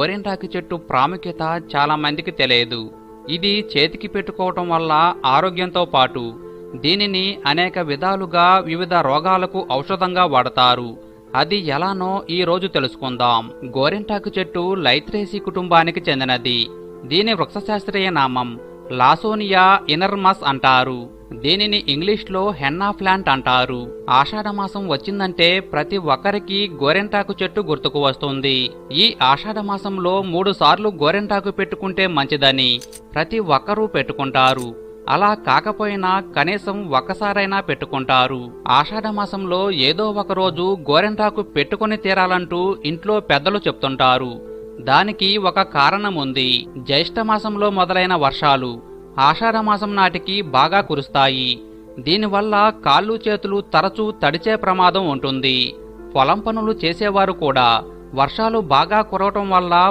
గోరింటాకు చెట్టు ప్రాముఖ్యత చాలా మందికి తెలియదు. ఇది చేతికి పెట్టుకోవటం వల్ల ఆరోగ్యంతో పాటు దీనిని అనేక విధాలుగా వివిధ రోగాలకు ఔషధంగా వాడతారు. అది ఎలానో ఈ రోజు తెలుసుకుందాం. గోరింటాకు చెట్టు లైత్రేసి కుటుంబానికి చెందినది. దీని వృక్షశాస్త్రీయ నామం లాసోనియా ఇనర్మస్ అంటారు. దీనిని ఇంగ్లీష్లో హెన్నా ప్లాంట్ అంటారు. ఆషాఢ మాసం వచ్చిందంటే ప్రతి ఒక్కరికి గోరెంటాకు చెట్టు గుర్తుకు వస్తుంది. ఈ ఆషాఢ మాసంలో మూడు సార్లు గోరెంటాకు పెట్టుకుంటే మంచిదని ప్రతి ఒక్కరూ పెట్టుకుంటారు. అలా కాకపోయినా కనీసం ఒక్కసారైనా పెట్టుకుంటారు. ఆషాఢ మాసంలో ఏదో ఒకరోజు గోరెంటాకు పెట్టుకుని తీరాలంటూ ఇంట్లో పెద్దలు చెప్తుంటారు. దానికి ఒక కారణం ఉంది జ్యేష్ఠ మాసంలో మొదలైన వర్షాలు. ఆషాఢమాసం నాటికి బాగా కురుస్తాయి. దీనివల్ల కాళ్ళు చేతులు తరచూ తడిచే ప్రమాదం ఉంటుంది. పొలం పనులు చేసేవారు కూడా. వర్షాలు బాగా కురవటం వల్ల